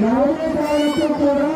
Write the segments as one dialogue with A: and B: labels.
A: La otra es el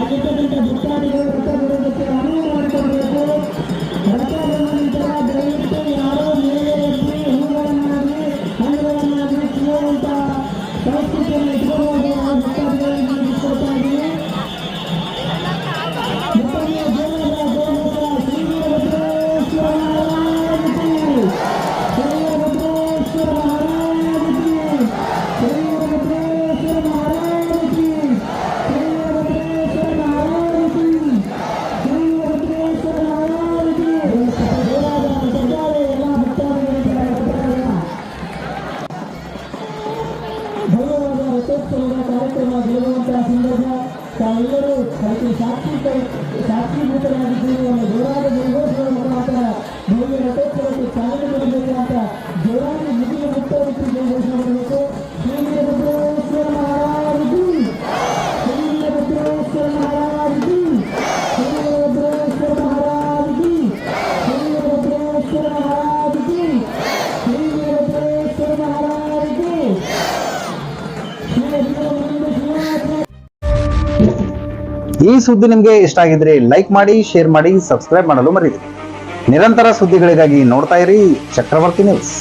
A: అధిక భక్తాది భక్తాది ತಾವೆಲ್ಲರೂ ಅದಕ್ಕೆ ಸಾಕ್ಷಿ ಸಾಕ್ಷೀಭೂತರಾಗಿದ್ದೀರಿ ನಮ್ಮ ಗೌರವದ ದಿನಗೋತ್ಸವ ಮುಖಾಂತರ ಭವ್ಯ ರಥೋತ್ಸವಕ್ಕೆ ಚಾಲನೆ
B: ಈ ಸುದ್ದಿ ನಿಮಗೆ ಇಷ್ಟ ಆಗಿದ್ರೆ ಲೈಕ್ ಮಾಡಿ ಶೇರ್ ಮಾಡಿ ಸಬ್ಸ್ಕ್ರೈಬ್ ಮಾಡಲು ಮರಿದಿರಿ ನಿರಂತರ ಸುದ್ದಿಗಳಿಗಾಗಿ ನೋಡ್ತಾ ಇರಿ ಚಕ್ರವರ್ತಿ ನ್ಯೂಸ್